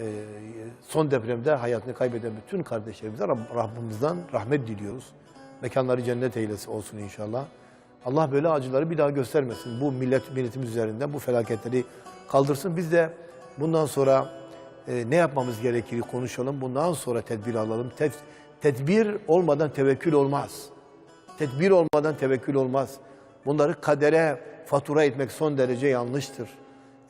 e, son depremde hayatını kaybeden bütün kardeşlerimize Rab- Rabbimizden rahmet diliyoruz. Mekanları cennet eylesi olsun inşallah. Allah böyle acıları bir daha göstermesin. Bu millet milletimiz üzerinden bu felaketleri kaldırsın. Biz de bundan sonra e, ne yapmamız gerekir konuşalım. Bundan sonra tedbir alalım. Ted- tedbir olmadan tevekkül olmaz. Tedbir olmadan tevekkül olmaz. Bunları kadere fatura etmek son derece yanlıştır.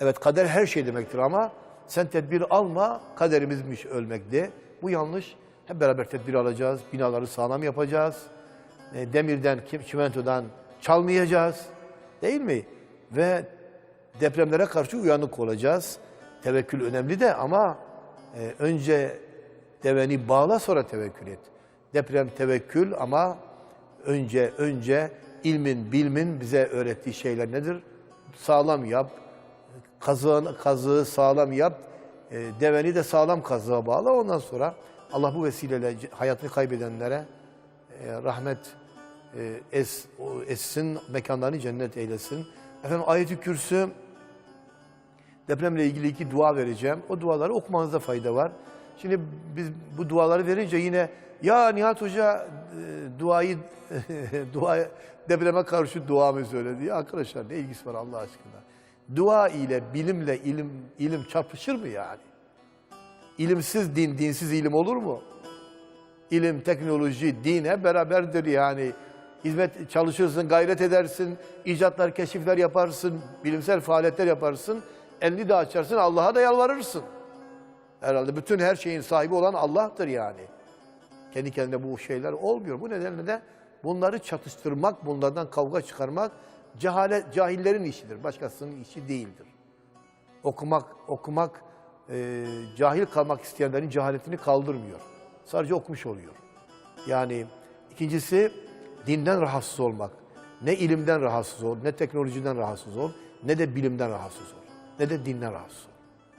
Evet kader her şey demektir ama sen tedbir alma kaderimizmiş ölmek de. Bu yanlış. Hep beraber tedbir alacağız. Binaları sağlam yapacağız. E, Demirden, çimentodan çalmayacağız. Değil mi? Ve depremlere karşı uyanık olacağız. Tevekkül önemli de ama e, önce deveni bağla sonra tevekkül et. Deprem tevekkül ama önce önce ilmin, bilmin bize öğrettiği şeyler nedir? Sağlam yap, kazığını, kazığı sağlam yap, e, deveni de sağlam kazığa bağla. Ondan sonra Allah bu vesileyle hayatını kaybedenlere e, rahmet e, es, o essin, mekanlarını cennet eylesin. Efendim ayet-i kürsü depremle ilgili iki dua vereceğim. O duaları okumanızda fayda var. Şimdi biz bu duaları verince yine ya Nihat Hoca e, duayı dua depreme karşı dua mı söyledi? Ya arkadaşlar ne ilgisi var Allah aşkına? Dua ile bilimle ilim ilim çarpışır mı yani? İlimsiz din, dinsiz ilim olur mu? İlim, teknoloji, din hep beraberdir yani. Hizmet çalışırsın, gayret edersin, icatlar, keşifler yaparsın, bilimsel faaliyetler yaparsın. Elini de açarsın, Allah'a da yalvarırsın. Herhalde bütün her şeyin sahibi olan Allah'tır yani. Kendi kendine bu şeyler olmuyor. Bu nedenle de bunları çatıştırmak, bunlardan kavga çıkarmak cehalet, cahillerin işidir. Başkasının işi değildir. Okumak, okumak e, cahil kalmak isteyenlerin cehaletini kaldırmıyor. Sadece okumuş oluyor. Yani ikincisi dinden rahatsız olmak. Ne ilimden rahatsız ol, ne teknolojiden rahatsız ol, ne de bilimden rahatsız ol, ne de dinden rahatsız ol.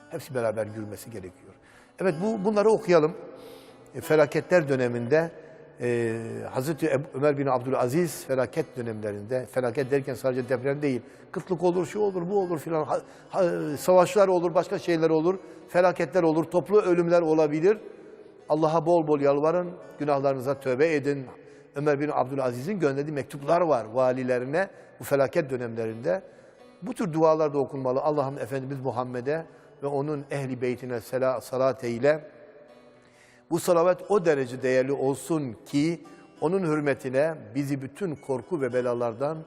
Hepsi beraber yürümesi gerekiyor. Evet bu bunları okuyalım. E, felaketler döneminde e, Hazreti Ömer bin Abdülaziz felaket dönemlerinde, felaket derken sadece deprem değil, kıtlık olur, şu olur, bu olur filan, savaşlar olur, başka şeyler olur, felaketler olur, toplu ölümler olabilir. Allah'a bol bol yalvarın, günahlarınıza tövbe edin. Ömer bin Abdülaziz'in gönderdiği mektuplar var valilerine bu felaket dönemlerinde. Bu tür dualar da okunmalı. Allah'ım Efendimiz Muhammed'e ve onun ehli beytine salat eyle. Bu salavat o derece değerli olsun ki onun hürmetine bizi bütün korku ve belalardan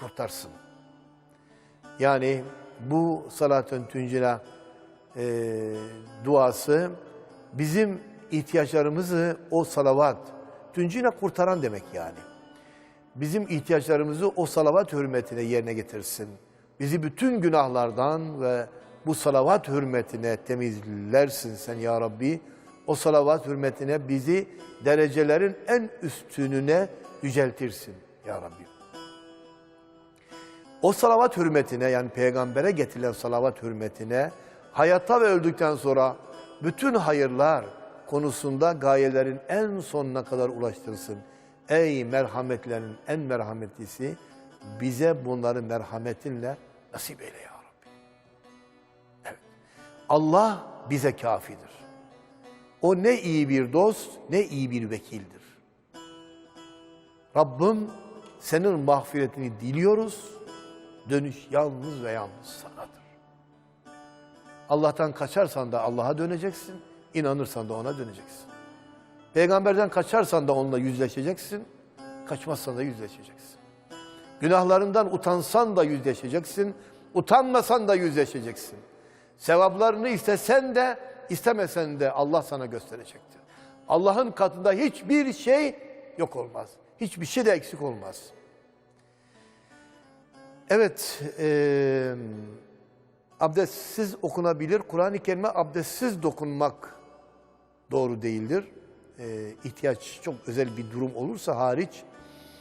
kurtarsın. Yani bu salatın tüncina e, duası bizim ihtiyaçlarımızı o salavat, tüncina kurtaran demek yani. Bizim ihtiyaçlarımızı o salavat hürmetine yerine getirsin. Bizi bütün günahlardan ve bu salavat hürmetine temizlersin sen ya Rabbi. O salavat hürmetine bizi derecelerin en üstününe yüceltirsin ya Rabbi. O salavat hürmetine yani peygambere getirilen salavat hürmetine hayatta ve öldükten sonra bütün hayırlar konusunda gayelerin en sonuna kadar ulaştırsın. Ey merhametlerin en merhametlisi bize bunları merhametinle nasip eyle ya Rabbi. Evet. Allah bize kafidir. O ne iyi bir dost ne iyi bir vekildir. Rabbim senin mağfiretini diliyoruz. Dönüş yalnız ve yalnız sanadır. Allah'tan kaçarsan da Allah'a döneceksin. inanırsan da ona döneceksin. Peygamberden kaçarsan da onunla yüzleşeceksin. Kaçmazsan da yüzleşeceksin. Günahlarından utansan da yüzleşeceksin. Utanmasan da yüzleşeceksin. Sevaplarını istesen de istemesen de Allah sana gösterecektir. Allah'ın katında hiçbir şey yok olmaz. Hiçbir şey de eksik olmaz. Evet, eee abdestsiz okunabilir. Kur'an-ı Kerim'e abdestsiz dokunmak doğru değildir. Ee, ihtiyaç çok özel bir durum olursa hariç